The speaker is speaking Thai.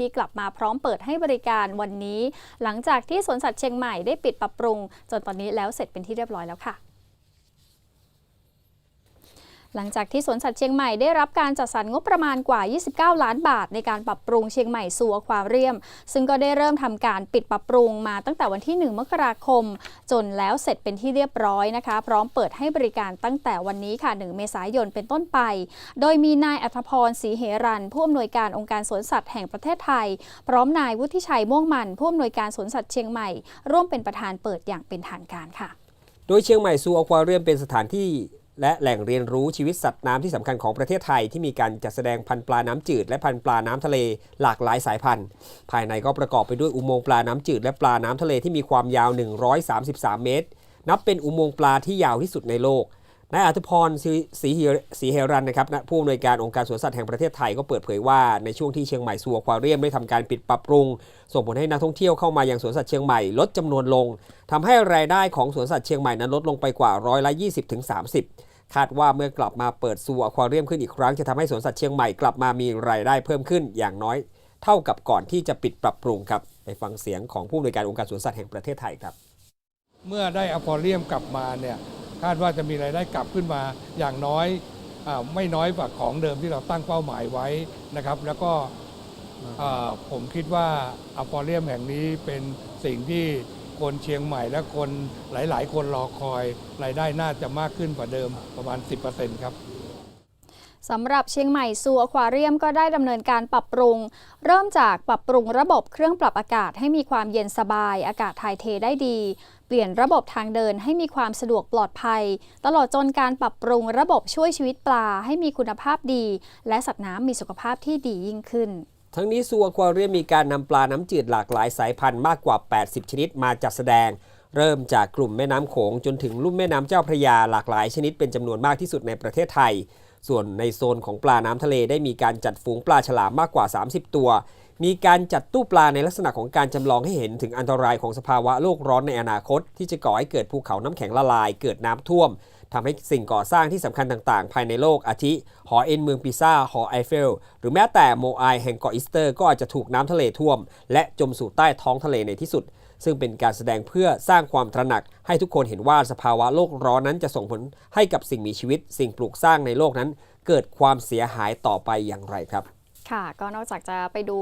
ที่กลับมาพร้อมเปิดให้บริการวันนี้ หลังจากที่สวนสัตว์เชียงใหม่ได้ปิดปรับปรุง จนตอนนี้แล้วเสร็จเป็นที่เรียบร้อยแล้วค่ะ หลังจากที่สวนสัตว์เชียงใหม่ได้รับการจัดสรรงบประมาณกว่า 29 ล้านบาท ในการปรับปรุงเชียงใหม่สู่อควาเรียม ซึ่งก็ได้เริ่มทำการปิดปรับปรุงมาตั้งแต่วันที่ 1 มกราคม จนแล้วเสร็จเป็นที่เรียบร้อยนะคะ พร้อมเปิดให้บริการตั้งแต่วันนี้ค่ะ 1 เมษายนเป็นต้นไป โดยมีนายอัธพรศรีเหรันผู้อำนวยการองค์การสวนสัตว์แห่งประเทศไทย พร้อมนายวุฒิชัยม่วงมันผู้อำนวยการสวนสัตว์เชียงใหม่ ร่วมเป็นประธานเปิดอย่างเป็นทางการค่ะ โดยเชียงใหม่ซูอควาเรียมเป็นสถานที่ และแหล่งเรียนรู้ชีวิตสัตว์น้ำที่สำคัญของประเทศไทย ที่มีการจัดแสดงพันธุ์ปลาน้ำจืด และพันธุ์ปลาน้ำทะเลหลากหลายสายพันธุ์ ภายในก็ประกอบไปด้วยอุโมงค์ปลาน้ำจืด และปลาน้ำทะเลที่มีความยาว 133 เมตร นับเป็นอุโมงค์ปลาที่ยาวที่สุดในโลกนายอัธพรศรีศรีเฮรันนะครับผู้อำนวยการองค์การสวนสัตว์แห่งประเทศไทยก็เปิดเผยว่าในช่วงที่เชียงใหม่ซูอควาเรียมได้ทำการปิดปรับปรุง ส่งผลให้นักท่องเที่ยวเข้ามายังสวนสัตว์เชียงใหม่ลดจำนวนลงทำให้รายได้ของสวนสัตว์เชียงใหม่นั้นลดลงไปกว่าร้อยละ20-30 คาดว่าเมื่อกลับมาเปิดซูอควาเรียมขึ้นอีกครั้งจะทำให้สวนสัตว์เชียงใหม่กลับมามีรายได้เพิ่มขึ้นอย่างน้อย เท่ากับก่อนที่จะปิดปรับปรุงครับไปฟังเสียงของผู้อำนวยการองค์การสวนสัตว์แห่งประเทศไทยครับ เมื่อได้อควาเรียมกลับมาเนี่ยคาดว่าจะมีรายได้กลับขึ้นมาอย่างน้อยอไม่น้อยกว่าของเดิมที่เราตั้งเป้าหมายไว้นะครับ แล้วก็ผมคิดว่าอควาเรียมแห่งนี้เป็นสิ่งที่ คนเชียงใหม่และคนหลาย ๆ คนรอคอยรายได้น่าจะมากขึ้นกว่าเดิมประมาณ 10%ครับสำหรับเชียงใหม่ซูอควาเรียมก็ได้ดำเนินการปรับปรุง เริ่มจากปรับปรุงระบบเครื่องปรับอากาศให้มีความเย็นสบาย อากาศถ่ายเทได้ดี เปลี่ยนระบบทางเดินให้มีความสะดวกปลอดภัย ตลอดจนการปรับปรุงระบบช่วยชีวิตปลาให้มีคุณภาพดี และสัตว์น้ำมีสุขภาพที่ดียิ่งขึ้น ทั้งนี้ซูอควาเรียมมีการนำปลาน้ำจืดหลากหลายสายพันธุ์มากกว่า 80 ชนิดมาจัดแสดง เริ่มจากกลุ่มแม่น้ำโขงจนถึงลุ่มแม่น้ำเจ้าพระยาหลากหลายชนิดเป็นจำนวนมากที่สุดในประเทศไทย ส่วนในโซนของปลาน้ำทะเลได้มีการจัดฝูงปลาฉลามมากกว่า 30 ตัว มีการจัดตู้ปลาในลักษณะของการจำลองให้เห็นถึงอันตรายของสภาวะโลกร้อนในอนาคต ที่จะก่อให้เกิดภูเขาน้ำแข็งละลาย เกิดน้ำท่วมทำให้สิ่งก่อสร้างที่สำคัญต่างๆ ภายในโลกอาทิ หอเอ็นเมืองปิซาหอไอเฟล หรือแม้แต่โมไอแห่งเกาะอีสเตอร์ ก็อาจจะถูกน้ำทะเลท่วม และจมสู่ใต้ท้องทะเลในที่สุด ซึ่งเป็นการแสดงเพื่อสร้างความตระหนัก ให้ทุกคนเห็นว่าสภาวะโลกร้อนนั้นจะส่งผลให้กับสิ่งมีชีวิต สิ่งปลูกสร้างในโลกนั้น เกิดความเสียหายต่อไปอย่างไรครับ ค่ะ ก็นอกจากจะไปดู